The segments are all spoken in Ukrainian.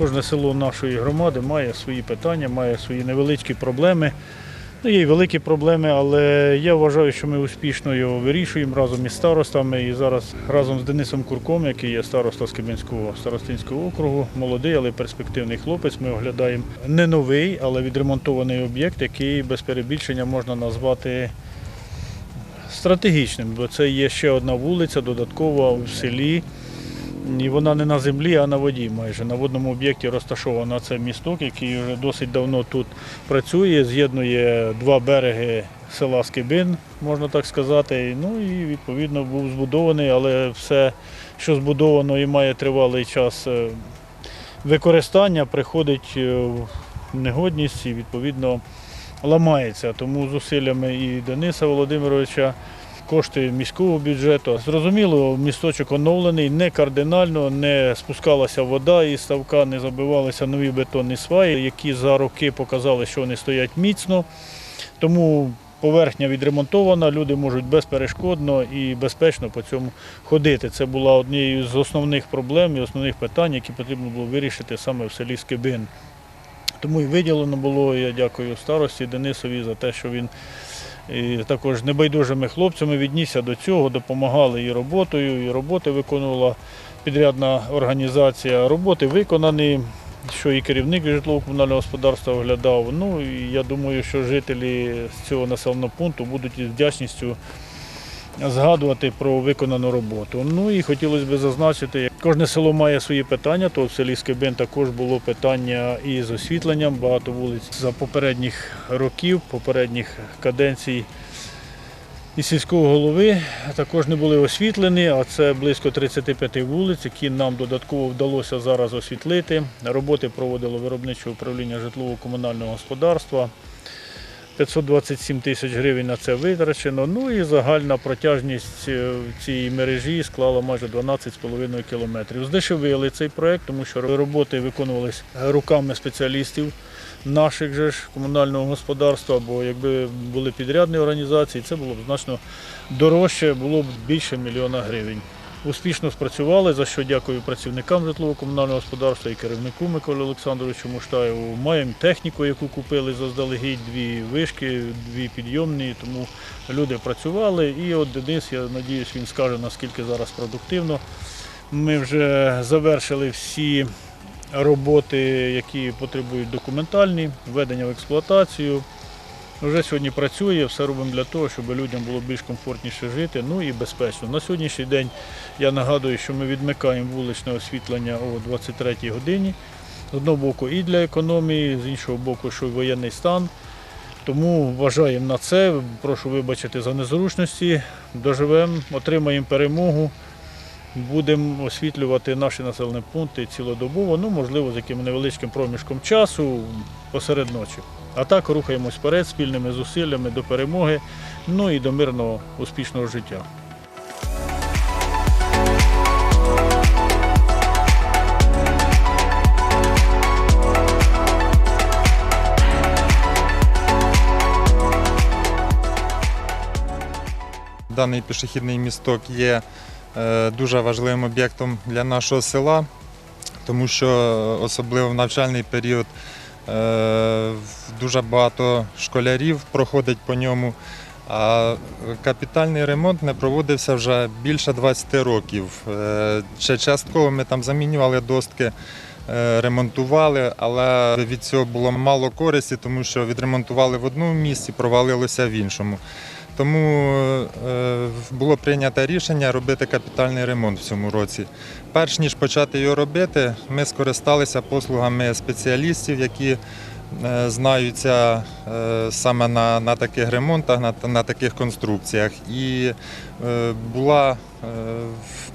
Кожне село нашої громади має свої питання, має свої невеличкі проблеми. Ну, є й великі проблеми, але я вважаю, що ми успішно його вирішуємо разом із старостами. І зараз разом з Денисом Курком, який є староста Скибинського старостинського округу, молодий, але перспективний хлопець. Ми оглядаємо не новий, але відремонтований об'єкт, який без перебільшення можна назвати стратегічним, бо це є ще одна вулиця, додаткова в селі. І вона не на землі, а на воді майже. На водному об'єкті розташована це місток, який вже досить давно тут працює, з'єднує два береги села Скибин, можна так сказати. Ну і відповідно був збудований, але все, що збудовано і має тривалий час е, використання, приходить е, в негодність і відповідно ламається. Тому зусиллями і Дениса Володимировича кошти міського бюджету. Зрозуміло, місточок оновлений, не кардинально, не спускалася вода із ставка, не забивалися нові бетонні сваї, які за роки показали, що вони стоять міцно. Тому поверхня відремонтована, люди можуть безперешкодно і безпечно по цьому ходити. Це була однією з основних проблем і основних питань, які потрібно було вирішити саме в селі Скибин. Тому і виділено було, я дякую старості Денисові за те, що він і також небайдужими хлопцями віднісся до цього, допомагали і роботою, і роботи виконувала підрядна організація. Роботи виконані, що і керівник житлово-комунального господарства оглядав. Ну і я думаю, що жителі з цього населеного пункту будуть із вдячністю згадувати про виконану роботу. Ну і хотілося б зазначити, кожне село має свої питання, то в селі Скибин також було питання і з освітленням, багато вулиць за попередніх років, попередніх каденцій. І сільського голови також не були освітлені, а це близько 35 вулиць, які нам додатково вдалося зараз освітлити. Роботи проводило виробниче управління житлово-комунального господарства. 527 тисяч гривень на це витрачено. Ну і загальна протяжність е, цієї мережі склала майже 12,5 кілометрів. Здешевили цей проект, тому що роботи виконувалися руками спеціалістів наших же ж комунального господарства, бо якби були підрядні організації, це було б значно дорожче, було б більше мільйона гривень. Успішно спрацювали, за що дякую працівникам житлово-комунального господарства і керівнику Миколі Олександровичу Муштаєву. Маємо техніку, яку купили заздалегідь, дві вишки, дві підйомні, тому люди працювали. І от Денис, я сподіваюся, він скаже, наскільки зараз продуктивно. Ми вже завершили всі роботи, які потребують документальні, введення в експлуатацію. Вже сьогодні працює, все робимо для того, щоб людям було більш комфортніше жити, ну і безпечно. На сьогоднішній день я нагадую, що ми відмикаємо вуличне освітлення о 23-й годині. З одного боку і для економії, з іншого боку, що воєнний стан. Тому вважаємо на це. Прошу вибачити за незручності. Доживемо, отримаємо перемогу. Будемо освітлювати наші населені пункти цілодобово, ну можливо, з яким невеличким проміжком часу посеред ночі. А так рухаємось вперед спільними зусиллями до перемоги, ну і до мирного успішного життя. Даний пішохідний місток є дуже важливим об'єктом для нашого села, тому що особливо в навчальний період е, дуже багато школярів проходить по ньому. А капітальний ремонт не проводився вже більше 20 років. Е, Ще частково ми там замінювали достки, е, ремонтували, але від цього було мало користі, тому що відремонтували в одному місці, провалилося в іншому. Тому е, було прийнято рішення робити капітальний ремонт в цьому році. Перш ніж почати його робити, ми скористалися послугами спеціалістів, які е, знаються е, саме на, на таких ремонтах, на, на таких конструкціях. І е, була е,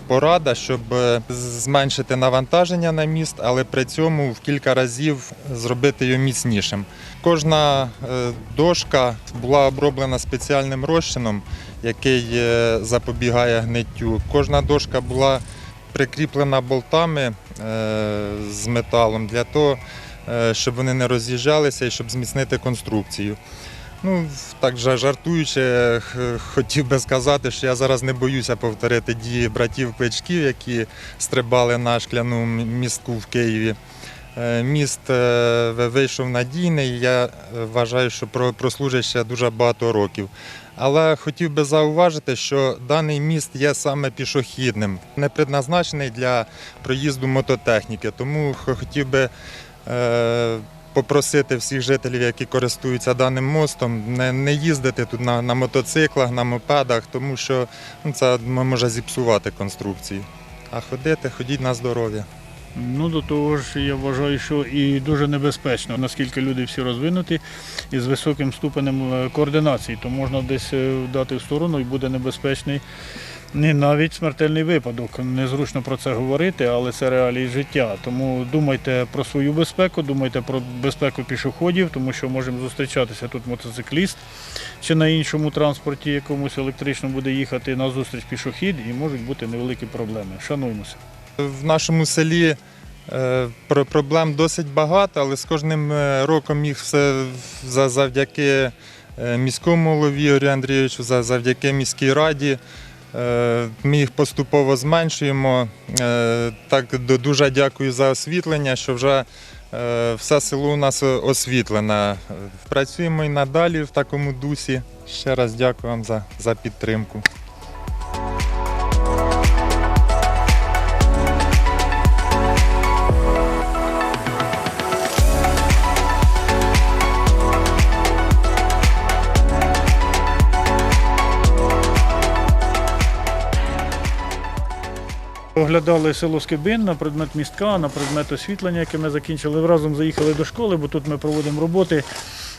порада, щоб е, зменшити навантаження на міст, але при цьому в кілька разів зробити його міцнішим. Кожна е, дошка була оброблена спеціальним розчином, який е, запобігає гниттю. Кожна дошка була прикріплена болтами з металом для того, щоб вони не роз'їжджалися і щоб зміцнити конструкцію. Ну, так жартуючи, хотів би сказати, що я зараз не боюся повторити дії братів Кличків, які стрибали на шкляному містку в Києві. Е, Міст е, вийшов надійний. Я е, вважаю, що про- прослужить ще дуже багато років. Але хотів би зауважити, що даний міст є саме пішохідним, не предназначений для проїзду мототехніки. Тому хотів би попросити всіх жителів, які користуються даним мостом, не, не їздити тут на, на мотоциклах, на мопедах, тому що ну, це може зіпсувати конструкції. А ходити, ходіть на здоров'я. Ну, до того ж, я вважаю, що і дуже небезпечно, наскільки люди всі розвинуті і з високим ступенем е, координації, то можна десь е, дати в сторону і буде небезпечний не навіть смертельний випадок. Незручно про це говорити, але це реалії життя. Тому думайте про свою безпеку, думайте про безпеку пішоходів, тому що можемо зустрічатися тут мотоцикліст чи на іншому транспорті, якомусь електричному буде їхати на зустріч пішохід, і можуть бути невеликі проблеми. Шануймося. В нашому селі е, проблем досить багато, але з кожним е, роком їх все за- завдяки е, міському голові Юрію Андрійовичу, завдяки міській раді. Е, Ми їх поступово зменшуємо. Е, Так дуже дякую за освітлення, що вже е, все село у нас освітлене. Працюємо і надалі в такому дусі. Ще раз дякую вам за, за підтримку. Оглядали село Скибин на предмет містка, на предмет освітлення, яке ми закінчили. Разом заїхали до школи, бо тут ми проводимо роботи,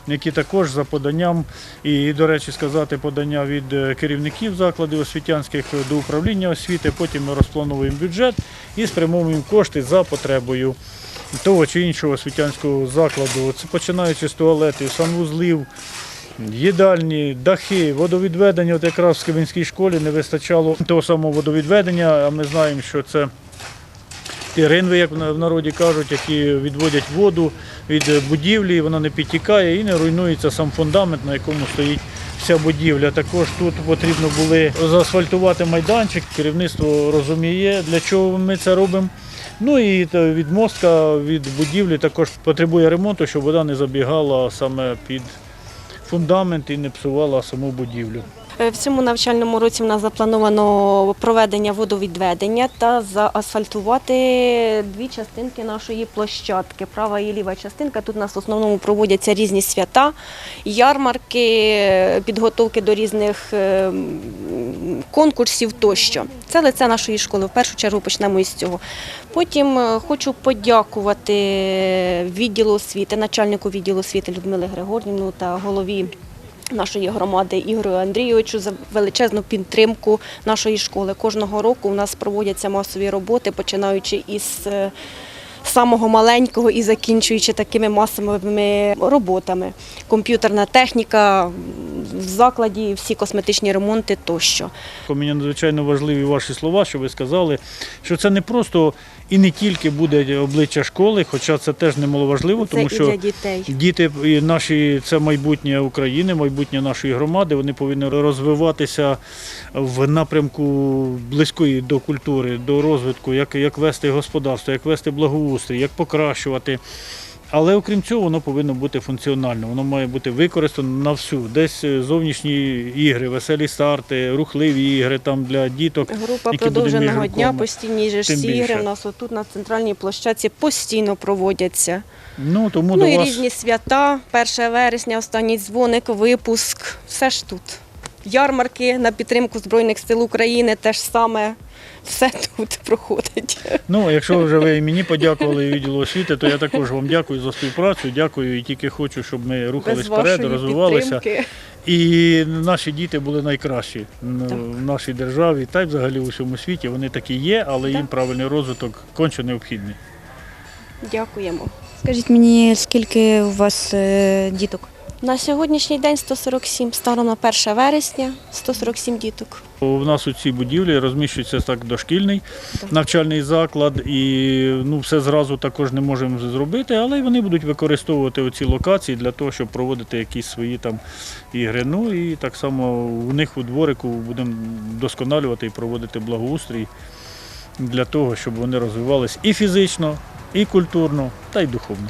які також за поданням, і, до речі, сказати подання від е, керівників закладів освітянських до управління освіти. Потім ми розплановуємо бюджет і спрямовуємо кошти за потребою того чи іншого освітянського закладу. Це починаючи з туалетів, санвузлів, Їдальні, дахи, водовідведення. От якраз в Скибинській школі не вистачало того самого водовідведення, а ми знаємо, що це ті ринви, як в народі кажуть, які відводять воду від будівлі, вона не підтікає і не руйнується сам фундамент, на якому стоїть вся будівля. Також тут потрібно було заасфальтувати майданчик. Керівництво розуміє, для чого ми це робимо. Ну і та від мостка, від будівлі також потребує ремонту, щоб вода не забігала саме під фундамент і не псувала саму будівлю. Е, В цьому навчальному році в нас заплановано проведення водовідведення та заасфальтувати дві частинки нашої площадки. Права і ліва частинка. Тут у нас в основному проводяться різні свята, ярмарки, підготовки до різних е, конкурсів тощо. Це лице нашої школи. В першу чергу почнемо із цього. Потім е, хочу подякувати відділу освіти, начальнику відділу освіти Людмили Григорівну та голові нашої громади Ігорю Андрійовичу за величезну підтримку нашої школи. Кожного року у нас проводяться масові роботи, починаючи із е, самого маленького і закінчуючи такими масовими роботами. Комп'ютерна техніка в закладі, всі косметичні ремонти тощо. Мені надзвичайно важливі ваші слова, що ви сказали, що це не просто і не тільки буде обличчя школи, хоча це теж немаловажливо, тому що для дітей. Діти і наші це майбутнє України, майбутнє нашої громади. Вони повинні розвиватися в напрямку близької до культури, до розвитку, як, як вести господарство, як вести благоустрій, як покращувати. Але окрім цього, воно повинно бути функціонально. Воно має бути використано на всю. Десь е, зовнішні ігри, веселі старти, рухливі ігри там для діток. Група які продовженого дня, постійні ж ці ігри у нас отут на центральній площадці постійно проводяться. Ну тому Ну до і вас різні свята, 1 вересня, останній дзвоник, випуск, все ж тут. Ярмарки на підтримку Збройних сил України теж саме все тут проходить. Ну, якщо вже ви мені подякували і відділу освіти, то я також вам дякую за співпрацю. Дякую і тільки хочу, щоб ми рухались Без вперед, вашої розвивалися. підтримки. І наші діти були найкращі н- в нашій державі, та й взагалі у всьому світі. Вони такі є, але їм правильний розвиток конче необхідний. Дякуємо. Скажіть мені, скільки у вас е, діток? На сьогоднішній день 147, станом на 1 вересня 147 діток. У нас у цій будівлі розміщується так дошкільний Так. навчальний заклад, і ну, все зразу також не можемо зробити, але вони будуть використовувати оці локації для того, щоб проводити якісь свої там ігри. Ну і так само у них у дворику будемо досконалювати і проводити благоустрій для того, щоб вони розвивались і фізично, і культурно, та й духовно.